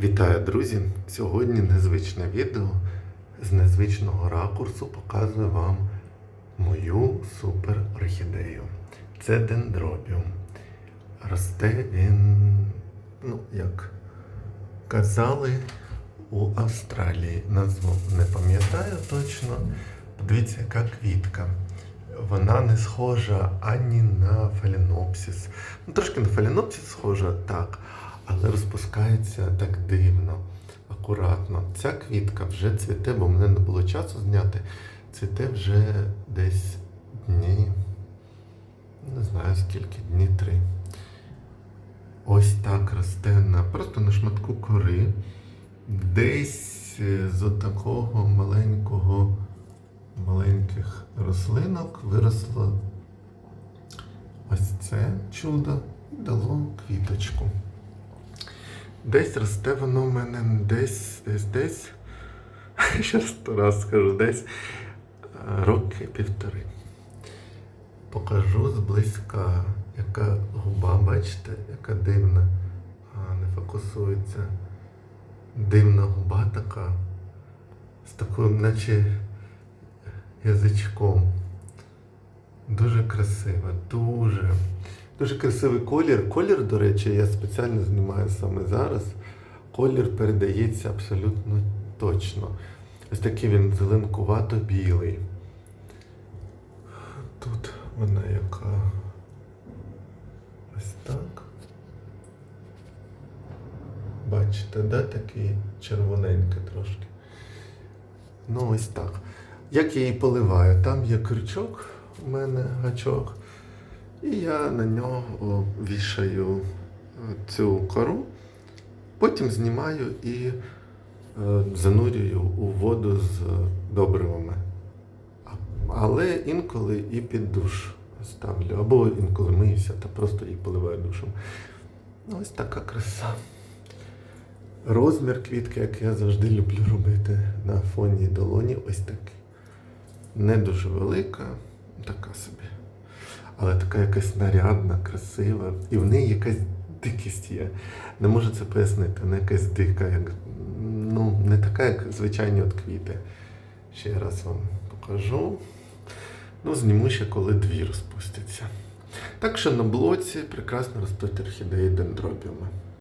Вітаю, друзі! Сьогодні незвичне відео з незвичного ракурсу показую вам мою супер орхідею. Це дендробіум. Росте він, ну, як казали, у Австралії. Назву не пам'ятаю точно. Подивіться, яка квітка. Вона не схожа ані на фаленопсис. Ну, трошки на фаленопсис схожа, так, але розпускається так дивно, акуратно. Ця квітка вже цвіте, бо в мене не було часу зняти. Цвіте вже десь дні, не знаю скільки, дні три. Ось так росте на просто на шматку кори. Десь е, з такого маленького маленьких рослинок виросло ось це чудо і дало квіточку. Десь росте воно в мене десь, десь, десь, ще раз скажу, десь е, роки півтори. Покажу зблизька, яка губа, бачите, яка дивна, не фокусується. Дивна губа така, з такою, наче язичком. Дуже красива, дуже. Дуже красивий колір. Колір, до речі, я спеціально знімаю саме зараз. Колір передається абсолютно точно. Ось такий він зеленкувато-білий. Тут вона яка. Ось так. Бачите, да, такий червоненький трошки. Ну, ось так. Як я її поливаю? Там є крючок у мене гачок, і я на нього вішаю е, цю кору, потім знімаю і е, занурюю у воду з добривами. Але інколи і під душ ставлю, або інколи миюся та просто її поливаю душем. Ось така краса. Розмір квітки, як я завжди люблю робити на фоні долоні, ось такий. Не дуже велика, така собі. Але така якась нарядна, красива. І в неї якась дикість є. Не можу це пояснити, вона якась дика, як, ну, не така, як звичайні от квіти. Ще раз вам покажу. Ну, зніму ще, коли дві розпустяться. Так що на блоці прекрасно ростуть орхідеї дендробіуми.